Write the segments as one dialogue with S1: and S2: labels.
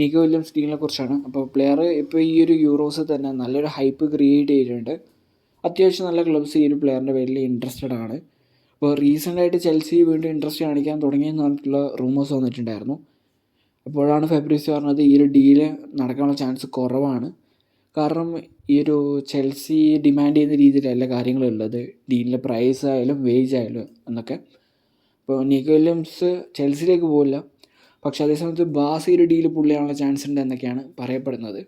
S1: Nico Williams ടീമിനെ കുറിച്ചാണ്. അപ്പോൾ പ്ലെയർ ഇപ്പോൾ ഈ ഒരു യൂറോസ് തന്നെ നല്ലൊരു ഹൈപ്പ് ക്രിയേറ്റ് ചെയ്തിട്ടുണ്ട്. അത്യാവശ്യം നല്ല ക്ലബ്സ് ഈ ഒരു പ്ലെയറിന്റെ പേരിൽ ഇൻട്രസ്റ്റഡ് ആണ്. അപ്പോൾ റീസെന്റ് ആയിട്ട് ചെൽസി വീണ്ടും ഇൻട്രസ്റ്റ് കാണിക്കാൻ തുടങ്ങിയെന്ന് പറഞ്ഞിട്ടുള്ള റൂമേഴ്സ് വന്നിട്ടുണ്ടായിരുന്നു. അപ്പോഴാണ് ഫെബ്രുവരി പറഞ്ഞത് ഈ ഒരു ഡീൽ നടക്കാനുള്ള ചാൻസ് കുറവാണ്. കാരണം ഈ ഒരു ചെൽസി ഡിമാൻഡ് ചെയ്യുന്ന രീതിയിലല്ല കാര്യങ്ങളുള്ളത്. ഡീലിന്റെ പ്രൈസ് ആയാലും വേജ് ആയാലും എന്നൊക്കെ. അപ്പോൾ നിക്കോ വില്യംസ് ചെൽസിയിലേക്ക് പോകില്ല പക്ഷേ അതേസമയത്ത് ബാസി ഒരു ഡീൽ പുള്ളിയാനുള്ള ചാൻസ് ഉണ്ട് എന്നൊക്കെയാണ് പറയപ്പെടുന്നത്.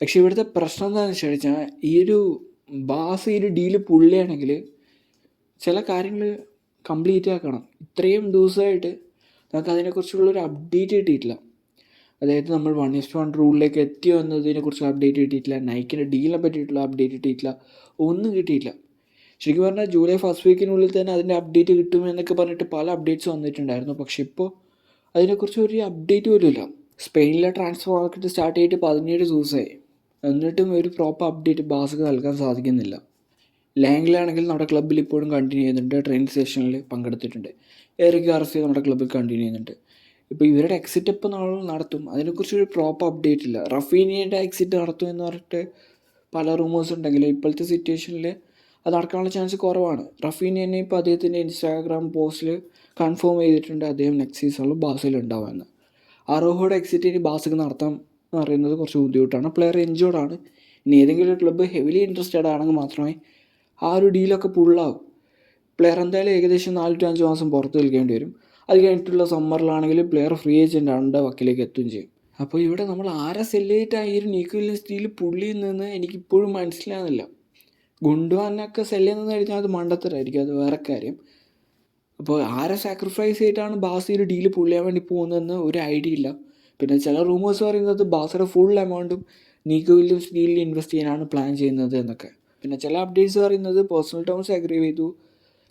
S1: പക്ഷേ ഇവിടുത്തെ പ്രശ്നം എന്താണെന്ന് വെച്ച് കഴിഞ്ഞാൽ ഈ ഒരു ബാസി ഒരു ഡീൽ പുള്ളിയാണെങ്കിൽ ചില കാര്യങ്ങൾ കംപ്ലീറ്റ് ആക്കണം. ഇത്രയും ദിവസമായിട്ട് നമുക്ക് അതിനെക്കുറിച്ചുള്ളൊരു അപ്ഡേറ്റ് കിട്ടിയിട്ടില്ല. അതായത് നമ്മൾ വൺ ഇസ്റ്റ് വൺ റൂളിലേക്ക് എത്തിയോ എന്നതിനെക്കുറിച്ച് അപ്ഡേറ്റ് കിട്ടിയിട്ടില്ല. നൈക്കിന്റെ ഡീലിനെ പറ്റിയിട്ടുള്ള അപ്ഡേറ്റ് കിട്ടിയിട്ടില്ല. ഒന്നും കിട്ടിയിട്ടില്ല. ശരിക്കും പറഞ്ഞാൽ ജൂലൈ ഫസ്റ്റ് വീക്കിനുള്ളിൽ തന്നെ അതിന്റെ അപ്ഡേറ്റ് കിട്ടും എന്നൊക്കെ പറഞ്ഞിട്ട് പല അപ്ഡേറ്റ്സ് വന്നിട്ടുണ്ടായിരുന്നു. പക്ഷെ ഇപ്പോൾ അതിനെക്കുറിച്ച് ഒരു അപ്ഡേറ്റ് പോലും ഇല്ല സ്പെയിനിലെ ട്രാൻസ്ഫർ മാർക്കറ്റ് സ്റ്റാർട്ട് ചെയ്തിട്ട് പതിനേഴ് ദിവസമായി. എന്നിട്ടും ഒരു പ്രോപ്പർ അപ്ഡേറ്റ് ബാസക്ക് നൽകാൻ സാധിക്കുന്നില്ല. ലാംഗ്ലാണെങ്കിൽ നമ്മുടെ ക്ലബ്ബിൽ ഇപ്പോഴും കണ്ടിന്യൂ ചെയ്യുന്നുണ്ട്. ട്രെയിൻ സ്റ്റേഷനിൽ പങ്കെടുത്തിട്ടുണ്ട്. എറിക് ഗാർസിയ നമ്മുടെ ക്ലബ്ബിൽ കണ്ടിന്യൂ ചെയ്യുന്നുണ്ട്. ഇപ്പോൾ ഇവരുടെ എക്സിറ്റ് എപ്പോൾ നമ്മൾ നടത്തും? അതിനെക്കുറിച്ച് ഒരു പ്രോപ്പർ അപ്ഡേറ്റ് ഇല്ല. റഫീനിയുടെ എക്സിറ്റ് നടത്തും എന്ന് പറഞ്ഞിട്ട് പല റൂമേഴ്സ് ഉണ്ടെങ്കിലും ഇപ്പോഴത്തെ സിറ്റുവേഷനിൽ നടക്കാനുള്ള ചാൻസ് കുറവാണ്. റഫീനി തന്നെ ഇപ്പോൾ അദ്ദേഹത്തിന്റെ ഇൻസ്റ്റാഗ്രാം പോസ്റ്റിൽ കൺഫേം ചെയ്തിട്ടുണ്ട് അദ്ദേഹം നെക്സ്റ്റ് സീസണിൽ ബാസിൽ ഉണ്ടാവുമെന്ന്. അറോഹയുടെ എക്സിറ്റ് ഇനി ബാസിക്ക് നടത്താൻ എന്ന് പറയുന്നത് കുറച്ച് ബുദ്ധിമുട്ടാണ്. പ്ലെയർ ആണ്. ഇനി ഏതെങ്കിലും ക്ലബ്ബ് ഹെവിലി ഇൻട്രസ്റ്റഡ് ആണെങ്കിൽ മാത്രമേ ആ ഒരു ഡീലൊക്കെ പുള്ളാവും പ്ലെയർ എന്തായാലും ഏകദേശം നാല് ടു അഞ്ച് മാസം പുറത്ത് നിൽക്കേണ്ടി വരും. അത് കഴിഞ്ഞിട്ടുള്ള സമ്മറിലാണെങ്കിൽ പ്ലെയർ ഫ്രീ ഏജന്റ് ആണ് വക്കിലേക്ക് എത്തുകയും ചെയ്യും. അപ്പോൾ ഇവിടെ നമ്മൾ ആരെ സെല്ലേറ്റ് ഈ ഒരു നീക്കുവിൽ സ്റ്റീൽ പുള്ളിയിൽ നിന്ന് എനിക്കിപ്പോഴും മനസ്സിലാകുന്നില്ല ഗുണ്ടുവാനൊക്കെ സെല്ല് ചെയ്യുന്നത് കഴിഞ്ഞാൽ അത് മണ്ടത്തരായിരിക്കും. അത് വേറെ കാര്യം. അപ്പോൾ ആരെ സാക്രിഫൈസ് ചെയ്തിട്ടാണ് ബാസി ഒരു ഡീൽ പുള്ളിയാൻ വേണ്ടി പോകുന്നതെന്ന് ഒരു ഐഡിയ ഇല്ല. പിന്നെ ചില റൂമേഴ്സ് പറയുന്നത് ബാസയുടെ ഫുൾ എമൗണ്ടും നീക്കോ വില്യംസ് ഡീലിൽ ഇൻവെസ്റ്റ് ചെയ്യാനാണ് പ്ലാൻ ചെയ്യുന്നത് എന്നൊക്കെ. പിന്നെ ചില അപ്ഡേറ്റ്സ് പറയുന്നത് പേഴ്സണൽ ടേംസ് അഗ്രി ചെയ്തു.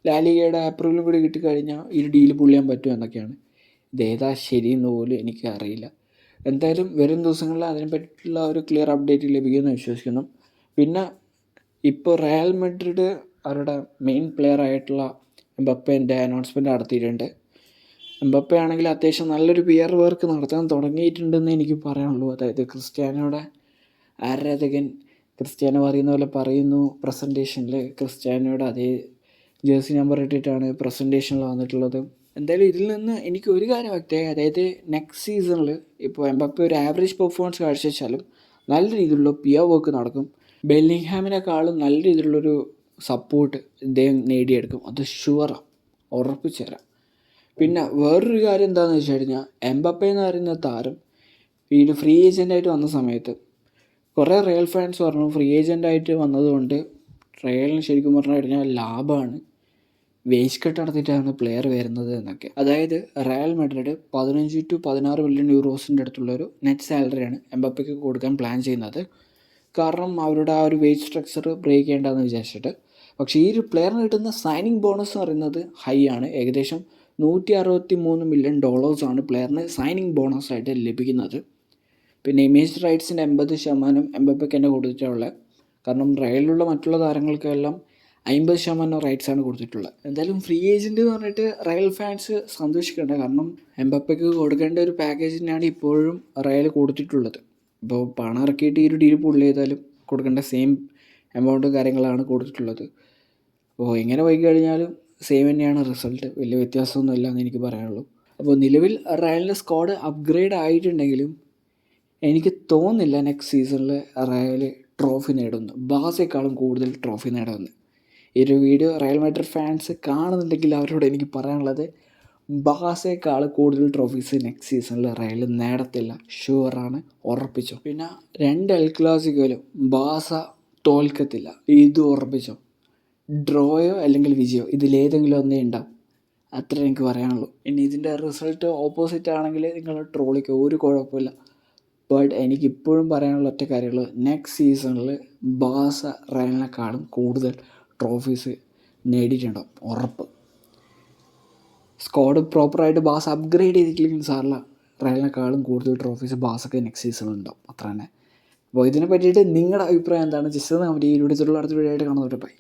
S1: ലാലികയുടെ അപ്രൂവലും കൂടി കിട്ടിക്കഴിഞ്ഞാൽ ഈ ഡീൽ പുള്ളിയാൻ പറ്റും എന്നൊക്കെയാണ്. ഇതേതാ ശരിയെന്ന് പോലും എനിക്ക് അറിയില്ല. എന്തായാലും വരും ദിവസങ്ങളിൽ അതിനെപ്പറ്റിയുള്ള ഒരു ക്ലിയർ അപ്ഡേറ്റ് ലഭിക്കുമെന്ന് വിശ്വസിക്കുന്നു. പിന്നെ ഇപ്പോൾ റയൽ മെഡ്രിഡ് അവരുടെ മെയിൻ പ്ലെയർ ആയിട്ടുള്ള എംബപ്പേന്റെ അനൗൺസ്മെന്റ് നടത്തിയിട്ടുണ്ട്. എംബപ്പെ ആണെങ്കിൽ അത്യാവശ്യം നല്ലൊരു പിയർ വർക്ക് നടത്താൻ തുടങ്ങിയിട്ടുണ്ടെന്ന് എനിക്ക് പറയാനുള്ളൂ. അതായത് ക്രിസ്ത്യാനോയുടെ ആരാധകൻ ക്രിസ്ത്യാനോ പറയുന്ന പോലെ പറയുന്നു പ്രസന്റേഷനിൽ ക്രിസ്ത്യാനോയുടെ അതേ ജേഴ്സി നമ്പർ ഇട്ടിട്ടാണ് പ്രസന്റേഷനിൽ വന്നിട്ടുള്ളത്. എന്തായാലും ഇതിൽ നിന്ന് എനിക്ക് ഒരു കാര്യം വ്യക്തമായി അതായത് നെക്സ്റ്റ് സീസണിൽ ഇപ്പോൾ എംബപ്പെ ഒരു ആവറേജ് പെർഫോമൻസ് കാഴ്ചവെച്ചാലും നല്ല രീതിയിലുള്ള പിയർ വർക്ക് നടക്കും. ബെല്ലിംഗ്ഹാമിനെക്കാളും നല്ല രീതിയിലുള്ളൊരു സപ്പോർട്ട് ഇദ്ദേഹം നേടിയെടുക്കും. അത് ഷുവറാണ് ഉറപ്പിച്ചു തരാം. പിന്നെ വേറൊരു കാര്യം എന്താണെന്ന് വെച്ച് കഴിഞ്ഞാൽ എംബപ്പെ എന്ന് പറയുന്ന താരം ഈ ഒരു ഫ്രീ ഏജന്റായിട്ട് വന്ന സമയത്ത് കുറേ റയൽ ഫാൻസ് പറഞ്ഞു ഫ്രീ ഏജന്റായിട്ട് വന്നതുകൊണ്ട് റയലിന് ശരിക്കും പറഞ്ഞു കഴിഞ്ഞാൽ ലാഭമാണ് വേസ്റ്റ് കട്ട് നടത്തിയിട്ടാണ് പ്ലെയർ വരുന്നത് എന്നൊക്കെ. അതായത് റയൽ മെഡ്രിഡ് പതിനഞ്ച് ടു പതിനാറ് മില്യൺ യൂറോസിന്റെ അടുത്തുള്ളൊരു നെറ്റ് സാലറിയാണ് എംബപ്പയ്ക്ക് കൊടുക്കാൻ പ്ലാൻ ചെയ്യുന്നത്. കാരണം അവരുടെ ആ ഒരു വേജ് സ്ട്രക്ചർ ബ്രേക്ക് ചെയ്യേണ്ടതെന്ന് വിചാരിച്ചിട്ട്. പക്ഷേ ഈ ഒരു പ്ലെയറിന് കിട്ടുന്ന സൈനിങ് ബോണസ് എന്ന് പറയുന്നത് ഹൈ ആണ്. ഏകദേശം നൂറ്റി അറുപത്തി മൂന്ന് മില്യൺ ഡോളേഴ്സാണ് പ്ലെയറിന് സൈനിങ് ബോണസ് ആയിട്ട് ലഭിക്കുന്നത്. പിന്നെ ഇമേജ് റൈറ്റ്സിന്റെ എൺപത് ശതമാനം എംബപ്പയ്ക്ക് തന്നെ കൊടുത്തിട്ടുള്ളത്. കാരണം റയലിലുള്ള മറ്റുള്ള താരങ്ങൾക്കെല്ലാം അമ്പത് ശതമാനം റൈറ്റ്സ് ആണ് കൊടുത്തിട്ടുള്ളത്. എന്തായാലും ഫ്രീ ഏജന്റ് എന്ന് പറഞ്ഞിട്ട് റയൽ ഫാൻസ് സന്തോഷിക്കേണ്ട. കാരണം എംബപ്പയ്ക്ക് കൊടുക്കേണ്ട ഒരു പാക്കേജിനാണ് ഇപ്പോഴും റയൽ കൊടുത്തിട്ടുള്ളത്. ഇപ്പോൾ പണം ഇറക്കിയിട്ട് ഈ ഒരു ഡീൽ പുള്ളി ചെയ്താലും കൊടുക്കേണ്ട സെയിം എമൗണ്ട് കാര്യങ്ങളാണ് കൊടുത്തിട്ടുള്ളത്. അപ്പോൾ എങ്ങനെ പോയി കഴിഞ്ഞാലും സെയിം തന്നെയാണ് റിസൾട്ട് വലിയ വ്യത്യാസമൊന്നുമില്ല എന്ന് എനിക്ക് പറയാനുള്ളൂ. അപ്പോൾ നിലവിൽ റയലിന്റെ സ്ക്വാഡ് അപ്ഗ്രേഡ് ആയിട്ടുണ്ടെങ്കിലും എനിക്ക് തോന്നുന്നില്ല നെക്സ്റ്റ് സീസണിൽ റയൽ ട്രോഫി നേടുന്നു ബാസേക്കാളും കൂടുതൽ ട്രോഫി നേടുമെന്ന്. ഈ ഒരു വീഡിയോ റയൽ മാഡ്രിഡ് ഫാൻസ് കാണുന്നുണ്ടെങ്കിൽ അവരോട് എനിക്ക് പറയാനുള്ളത് ബാസേക്കാൾ കൂടുതൽ ട്രോഫീസ് നെക്സ്റ്റ് സീസണിൽ റയൽ നേടത്തില്ല. ഷുവറാണ് ഉറപ്പിച്ചു. പിന്നെ രണ്ട് എൽ ക്ലാസിക്കോയിലും ബാസ തോൽക്കത്തില്ല. ഇത് ഉറപ്പിച്ചു. ഡ്രോയോ അല്ലെങ്കിൽ വിജയോ? ഇതിലേതെങ്കിലും ഒന്നേ ഉണ്ടാവും. അത്ര എനിക്ക് പറയാനുള്ളൂ. ഇനി ഇതിന്റെ റിസൾട്ട് ഓപ്പോസിറ്റ് ആണെങ്കിൽ നിങ്ങൾ ട്രോളിക്കോ ഒരു കുഴപ്പമില്ല. ബട്ട് എനിക്കിപ്പോഴും പറയാനുള്ള ഒറ്റ കാര്യമുള്ളൂ. നെക്സ്റ്റ് സീസണിൽ ബാസ റയലിനെക്കാളും കൂടുതൽ ട്രോഫീസ് നേടിയിട്ടുണ്ടാവും. ഉറപ്പ്. സ്ക്വാഡ് പ്രോപ്പറായിട്ട് ബാസ് അപ്ഗ്രേഡ് ചെയ്തിട്ടില്ലെങ്കിൽ സാറില്ല റയലിനെക്കാളും കൂടുതൽ ട്രോഫീസ് ബാസൊക്കെ നെക്സ്റ്റ് സീസണിൽ ഉണ്ടാവും. അത്ര തന്നെ അപ്പോൾ ഇതിനെ പറ്റിയിട്ട് നിങ്ങളുടെ അഭിപ്രായം എന്താണ്? ജസ്റ്റ് നമ്മുടെ ഈ വീഡിയോ അടുത്ത വീഡിയോ ആയിട്ട് കാണുന്നവരെ ബൈ